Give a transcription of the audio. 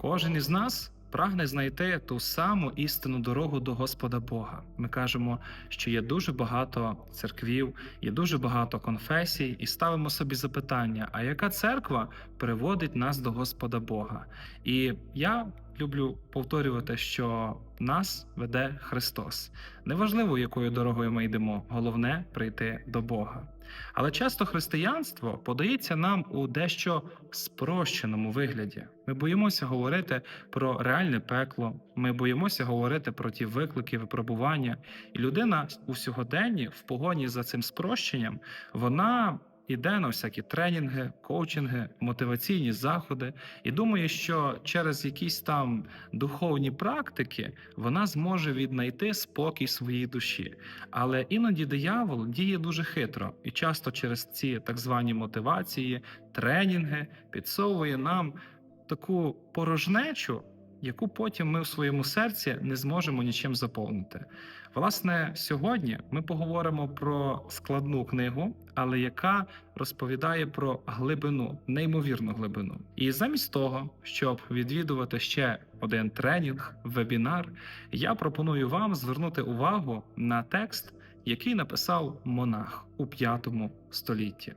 Кожен із нас прагне знайти ту саму істинну дорогу до Господа Бога. Ми кажемо, що є дуже багато церквів, є дуже багато конфесій, і ставимо собі запитання: а яка церква приводить нас до Господа Бога? І я люблю повторювати, що нас веде Христос. Неважливо, якою дорогою ми йдемо, головне прийти до Бога. Але часто християнство подається нам у дещо спрощеному вигляді. Ми боїмося говорити про реальне пекло, ми боїмося говорити про ті виклики, випробування. І людина у сьогоденні, в погоні за цим спрощенням, вона іде на всякі тренінги, коучинги, мотиваційні заходи, і думає, що через якісь там духовні практики вона зможе віднайти спокій своїй душі. Але іноді диявол діє дуже хитро і часто через ці так звані мотивації, тренінги підсовує нам таку порожнечу, яку потім ми в своєму серці не зможемо нічим заповнити. Власне, сьогодні ми поговоримо про складну книгу, але яка розповідає про глибину, неймовірну глибину. І замість того, щоб відвідувати ще один тренінг, вебінар, я пропоную вам звернути увагу на текст, який написав монах у 5 столітті.